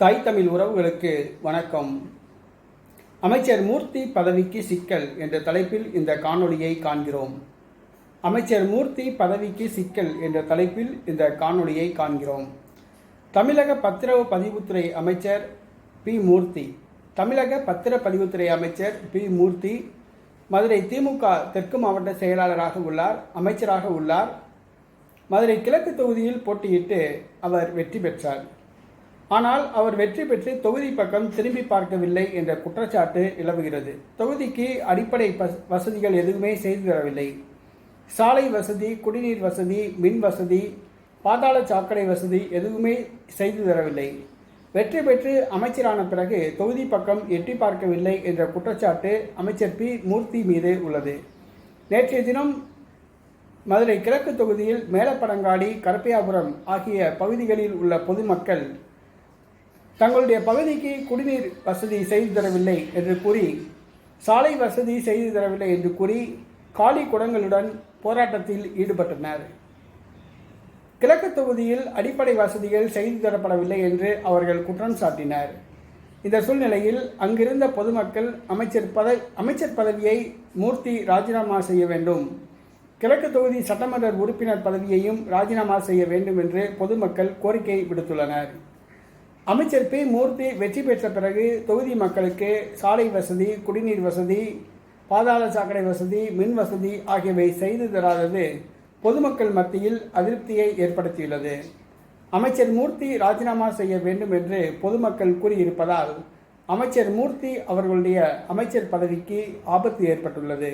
தாய் தமிழ் உறவுகளுக்கு வணக்கம். அமைச்சர் மூர்த்தி பதவிக்கு சிக்கல் என்ற தலைப்பில் இந்த காணொளியை காண்கிறோம். அமைச்சர் மூர்த்தி பதவிக்கு சிக்கல் என்ற தலைப்பில் இந்த காணொளியை காண்கிறோம். தமிழக பத்திரவு பதிவுத்துறை அமைச்சர் பி. மூர்த்தி தமிழக பத்திரப்பதிவுத்துறை அமைச்சர் பி. மூர்த்தி மதுரை திமுக தெற்கு மாவட்ட செயலாளராக உள்ளார் அமைச்சராக உள்ளார். மதுரை கிழக்கு தொகுதியில் போட்டியிட்டு அவர் வெற்றி பெற்றார். ஆனால் அவர் வெற்றி பெற்று தொகுதி பக்கம் திரும்பி பார்க்கவில்லை என்ற குற்றச்சாட்டு நிலவுகிறது. தொகுதிக்கு அடிப்படை பஸ்- வசதிகள் எதுவுமே செய்து தரவில்லை. சாலை வசதி குடிநீர் வசதி மின் வசதி பாதாள சாக்கடை வசதி எதுவுமே செய்து தரவில்லை. வெற்றி பெற்று அமைச்சரான பிறகு தொகுதி பக்கம் எட்டி பார்க்கவில்லை என்ற குற்றச்சாட்டு அமைச்சர் பி. மூர்த்தி மீது உள்ளது. நேற்றைய தினம் மதுரை கிழக்கு தொகுதியில் மேலப்படங்காடி கரப்பையாபுரம் ஆகிய பகுதிகளில் உள்ள பொதுமக்கள் தங்களுடைய பகுதிக்கு குடிநீர் வசதி செய்து தரவில்லை என்று கூறி சாலை வசதி செய்து தரவில்லை என்று கூறி காலி குடங்களுடன் போராட்டத்தில் ஈடுபட்டனர். கிழக்கு தொகுதியில் அடிப்படை வசதிகள் செய்து தரப்படவில்லை என்று அவர்கள் குற்றம் சாட்டினர். இந்த சூழ்நிலையில் அங்கிருந்த பொதுமக்கள் அமைச்சர் பத அமைச்சர் பதவியை மூர்த்தி ராஜினாமா செய்ய வேண்டும். கிழக்கு தொகுதி சட்டமன்ற உறுப்பினர் பதவியையும் ராஜினாமா செய்ய வேண்டும் என்று பொதுமக்கள் கோரிக்கை விடுத்துள்ளனர். அமைச்சர் பி. மூர்த்தி வெற்றி பெற்ற பிறகு தொகுதி மக்களுக்கு சாலை வசதி குடிநீர் வசதி பாதாள சாக்கடை வசதி மின் வசதி ஆகியவை செய்து தராதது பொதுமக்கள் மத்தியில் அதிருப்தியை ஏற்படுத்தியுள்ளது. அமைச்சர் மூர்த்தி ராஜினாமா செய்ய வேண்டும் என்று பொதுமக்கள் கூறியிருப்பதால் அமைச்சர் மூர்த்தி அவர்களுடைய அமைச்சர் பதவிக்கு ஆபத்து ஏற்பட்டுள்ளது.